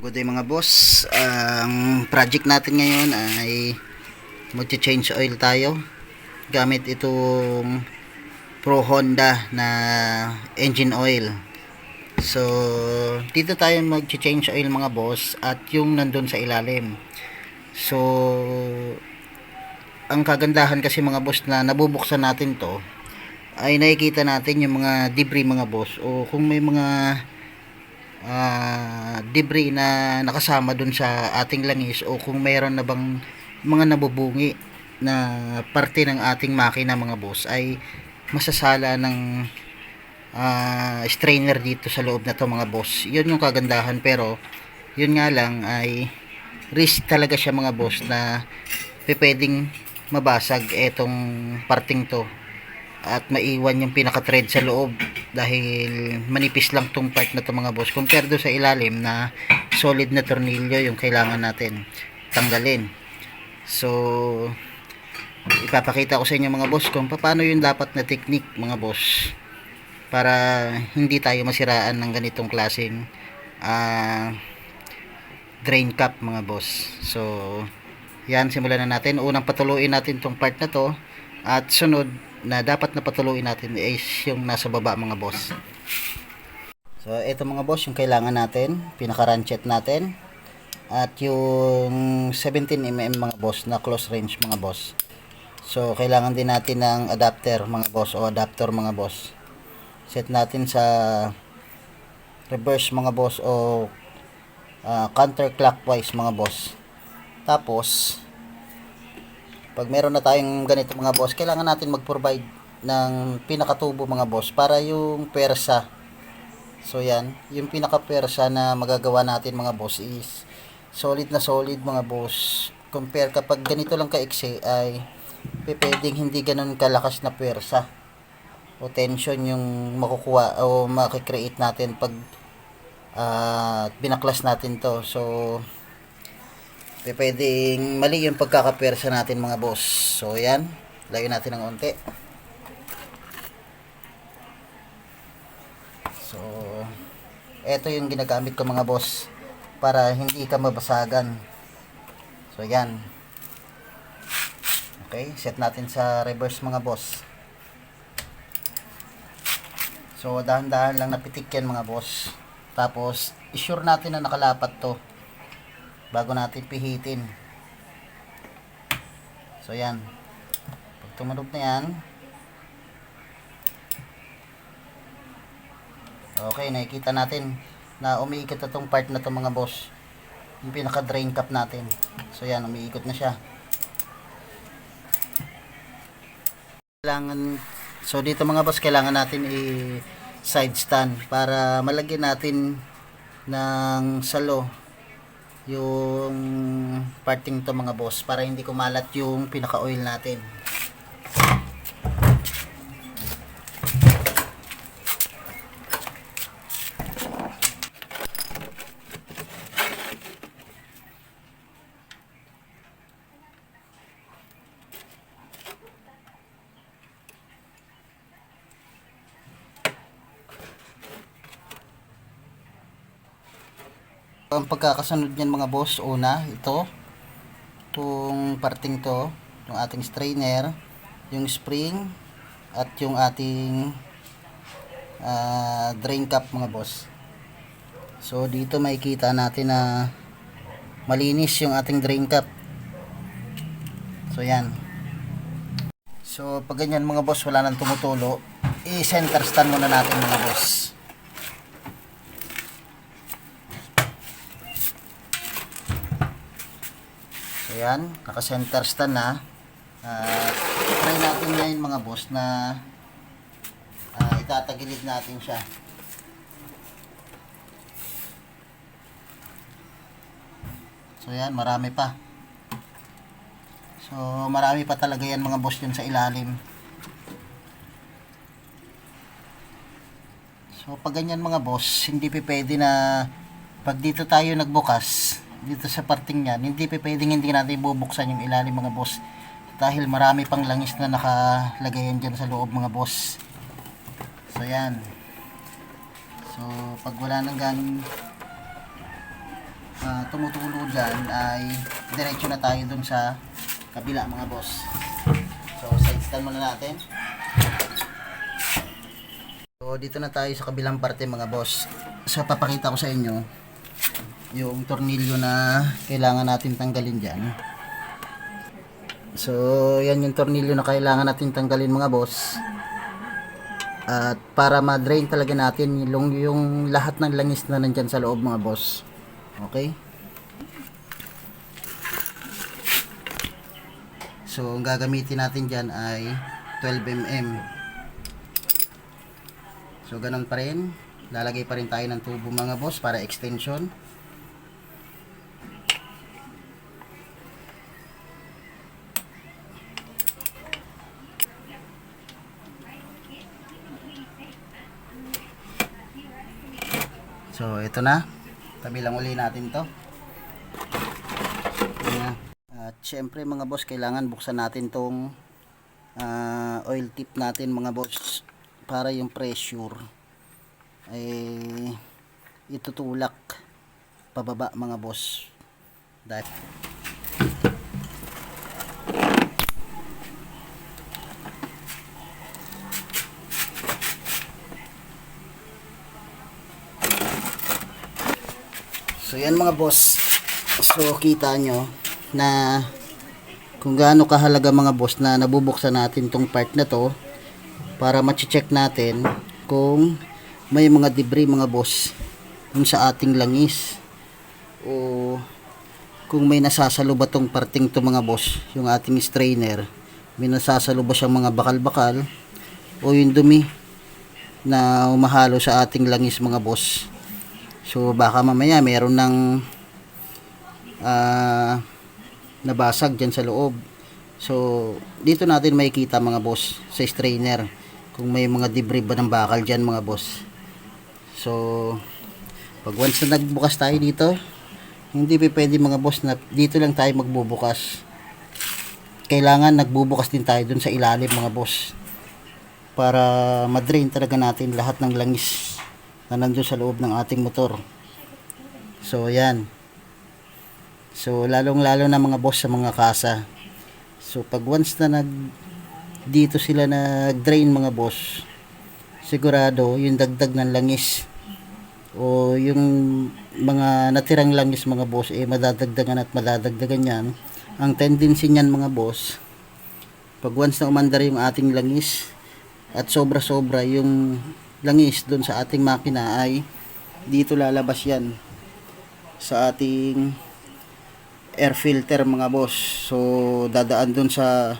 Good day mga boss. Ang project natin ngayon ay mag-change oil tayo gamit itong Pro Honda na engine oil. So, dito tayo mag-change oil mga boss at yung nandun sa ilalim. So, ang kagandahan kasi mga boss na nabubuksan natin to ay nakikita natin yung mga debris mga boss o kung may mga ah, debris na nakasama dun sa ating langis o kung mayroon na bang mga nabubungi na parte ng ating makina mga boss ay masasala ng ah, strainer dito sa loob na to mga boss. Yun yung kagandahan pero yun nga lang ay risk talaga siya mga boss na pwedeng mabasag etong parting to at maiwan yung pinaka-thread sa loob dahil manipis lang tong part na to mga boss. Compare do sa ilalim na solid na tornilyo yung kailangan natin tanggalin. So ipapakita ko sa inyo mga boss kung paano yung dapat na technique mga boss para hindi tayo masiraan ng ganitong klaseng ah, drain cap mga boss. So yan simulan na natin. Unang patuloyin natin tong part na to. At sunod na dapat na patuloyin natin is yung nasa baba mga boss. So ito mga boss yung kailangan natin pinaka ranchet natin at yung 17mm mga boss na close range mga boss. So kailangan din natin ng adapter mga boss o adapter mga boss. Set natin sa reverse mga boss o ah, counterclockwise mga boss. Tapos pag meron na tayong ganito mga boss kailangan natin mag-provide ng pinakatubo mga boss para yung persa so yan. Yung pinaka persa na magagawa natin mga boss is solid na solid mga boss. Compare kapag ganito lang kaiksi ay pwedeng hindi ganun kalakas na persa o tension yung makukuha o makikreate natin pag ah, binaklas natin to. So Pe- pwedeng mali yung pagkakapersa natin mga boss. So yan, layo natin ng onte. So, eto yung ginagamit ko mga boss para hindi ka mabasagan. So yan. Okay, set natin sa reverse mga boss. So dahan-dahan lang napitik yan mga boss. Tapos, isure natin na nakalapat to bago natin pihitin. So yan. Pag tumunog na yan, okay, nakikita natin na umiikot na tong part na to mga boss. Yung pinaka drain cap natin. So yan, umiikot na siya. Kailangan, so dito mga boss, kailangan natin i side stand para malagyan natin ng salo yung parting to mga boss para hindi kumalat yung pinaka oil natin ang pagkakasunod niyan mga boss una ito. Itong parting to yung ating strainer yung spring at yung ating ah, drain cap mga boss. So dito makikita natin na malinis yung ating drain cap so yan. So pag ganyan mga boss wala nang tumutulo. I-center stand muna natin mga boss So yan, naka-center stand na. At try natin ngayon mga boss na ah, itatagilid natin siya. So yan, marami pa. So marami pa talaga yan mga boss yun sa ilalim. So pag ganyan mga boss, hindi pa pwede na pag dito tayo nagbukas, dito sa parting yan, hindi pa pwedeng hindi natin bubuksan yung ilalim mga boss. Dahil marami pang langis na nakalagay yan dyan sa loob mga boss. So yan. So pag wala nang ganing ah, tumutulo dyan ay diretso na tayo dun sa kabila mga boss. So, side stand muna natin. So, dito na tayo sa kabilang parte mga boss. So, papakita ko sa inyo yung tornilyo na kailangan natin tanggalin dyan. So, yan yung tornilyo na kailangan natin tanggalin mga boss. At para ma-drain talaga natin yung, yung lahat ng langis na nandyan sa loob mga boss. Okay? So, ang gagamitin natin dyan ay 12mm. So, ganun pa rin. Lalagay pa rin tayo ng tubo mga boss para extension. So, ito na. Tabi lang uli natin to. Ayan. At syempre mga boss, kailangan buksan natin tong ah, oil tip natin mga boss para yung pressure ay itutulak pababa mga boss. Dahil So yan mga boss. So kita nyo na kung gaano kahalaga mga boss na nabubuksan natin tong part na to para ma-check natin kung may mga debris mga boss dun sa ating langis o kung may nasasalo tong parting to mga boss yung ating strainer may nasasalo ba siyang mga bakal-bakal o yung dumi na umahalo sa ating langis mga boss So baka mamaya meron ng ah, nabasag dyan sa loob. So dito natin makikita mga boss sa strainer kung may mga debris ba ng bakal dyan mga boss. So pag once na nagbukas tayo dito, hindi pa pwede mga boss na dito lang tayo magbubukas. Kailangan nagbubukas din tayo dun sa ilalim mga boss para madrain talaga natin lahat ng langis na nandun sa loob ng ating motor. So, yan. So, lalong-lalo na mga boss sa mga kasa. So, pag once na nag dito sila nag-drain mga boss, sigurado yung dagdag ng langis o yung mga natirang langis mga boss eh madadagdagan at madadagdagan yan. Ang tendency niyan mga boss, pag once na umandar yung ating langis at sobra-sobra yung langis doon sa ating makina ay dito lalabas yan sa ating air filter mga boss. So dadaan doon sa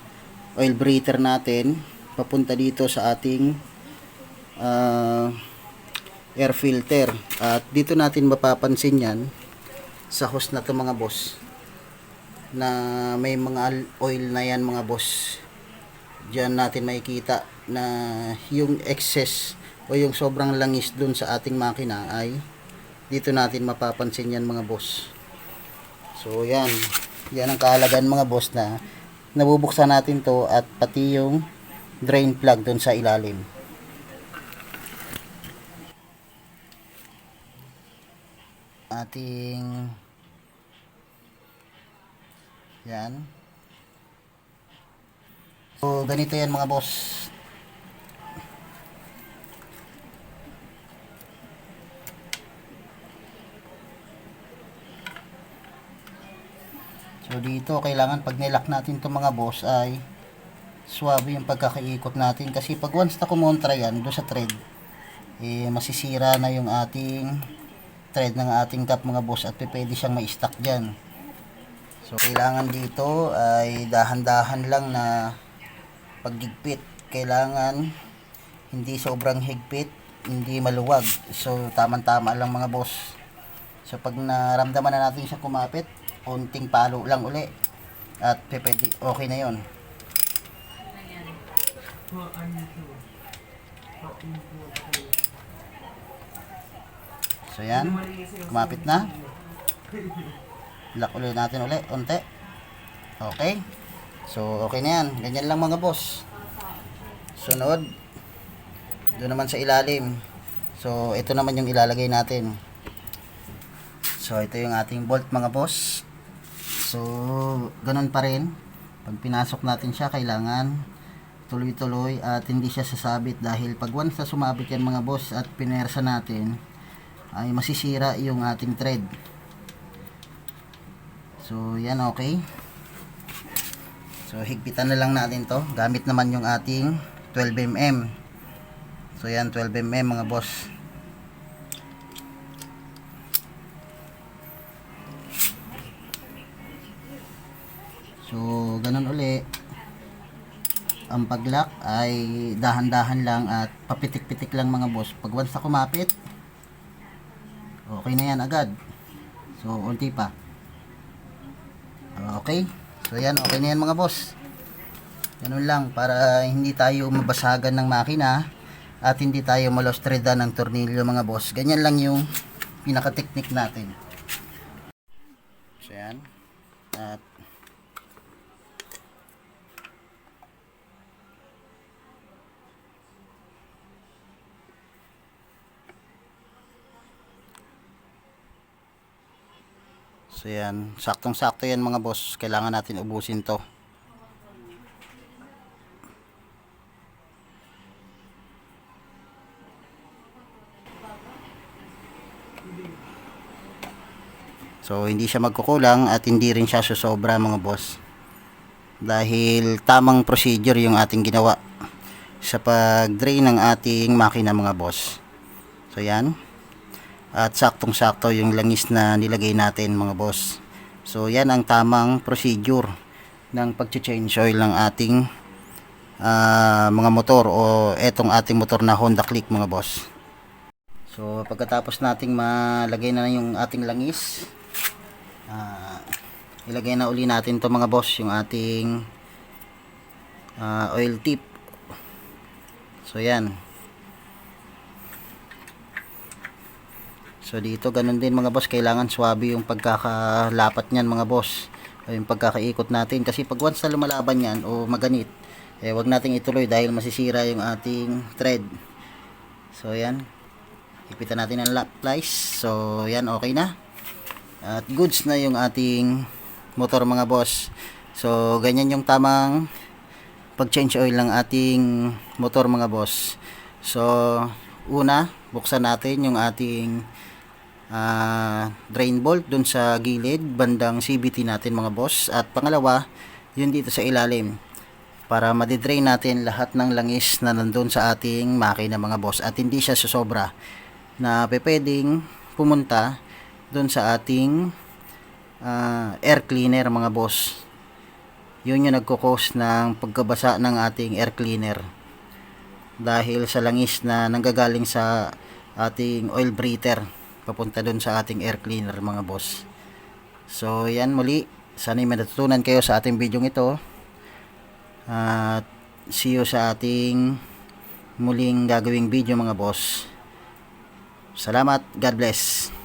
oil breather natin papunta dito sa ating ah, air filter. At dito natin mapapansin yan sa hose na to mga boss na may mga oil na yan mga boss. Diyan natin makikita na yung excess o yung sobrang langis dun sa ating makina ay dito natin mapapansin yan mga boss. So yan, yan ang kahalagan mga boss na nabubuksan natin to at pati yung drain plug dun sa ilalim. Ating yan. So ganito yan mga boss. So dito kailangan pag nilak natin itong mga boss ay swabe yung pagkakaikot natin kasi pag once na kumontra yan doon sa thread eh masisira na yung ating thread ng ating cap mga boss at pwede siyang ma-stuck dyan. So kailangan dito ay dahan-dahan lang na paggigpit. Kailangan hindi sobrang higpit, hindi maluwag. So tamang-tama lang mga boss. So pag naramdaman na natin siya kumapit, konting palo lang uli. At pwede, okay na yon. So yan, kumapit na. Lock ulit natin ulit, unti. Okay. So okay na yan. Ganyan lang mga boss. Sunod. Doon naman sa ilalim. So ito naman yung ilalagay natin. So, ito yung ating bolt mga boss. So, ganun pa rin. Pag pinasok natin siya, kailangan tuloy-tuloy at hindi siya sasabit dahil pag once na sumabit yan mga boss at pinersa natin, ay masisira yung ating thread. So, yan okay. So, higpitan na lang natin to. Gamit naman yung ating 12mm. So, yan 12mm mga boss. So, ganun uli. Ang paglock ay dahan-dahan lang at papitik-pitik lang mga boss. Pag once na kumapit, okay na yan agad. So, unti pa. Okay. So, yan. Okay na yan mga boss. Ganun lang para hindi tayo mabasagan ng makina at hindi tayo malostredan ng tornilyo mga boss. Ganyan lang yung pinaka-technique natin. So, yan. At So yan, saktong-sakto yan mga boss. Kailangan natin ubusin to. So hindi siya magkukulang at hindi rin siya susobra mga boss. Dahil tamang procedure yung ating ginawa sa pag-drain ng ating makina mga boss. So yan at saktong-sakto yung langis na nilagay natin mga boss. So yan ang tamang procedure ng pag-change oil ng ating ah, mga motor o etong ating motor na Honda Click mga boss. So pagkatapos nating malagay na yung ating langis, ah, ilagay na uli natin to mga boss yung ating ah, oil tip. So yan. So dito ganun din mga boss, kailangan swabe yung pagkakalapat niyan mga boss. O yung pagkakaikot natin kasi pag once na lumalaban yan o maganit, eh wag nating ituloy dahil masisira yung ating thread. So yan. Ipitan natin ang lap plies. So yan okay na. At goods na yung ating motor mga boss. So ganyan yung tamang pag-change oil ng ating motor mga boss. So una, buksan natin yung ating ah, drain bolt dun sa gilid bandang CVT natin mga boss. At pangalawa yun dito sa ilalim. Para madidrain natin lahat ng langis na nandun sa ating makina mga boss. At hindi siya susobra na pwedeng pumunta dun sa ating ah, air cleaner mga boss. Yun yung nagkukos ng pagkabasa ng ating air cleaner. Dahil sa langis na nanggagaling sa ating oil breather papunta dun sa ating air cleaner mga boss. So yan muli. Sana may natutunan kayo sa ating video ito. At see you sa ating muling gagawing video mga boss. Salamat. God bless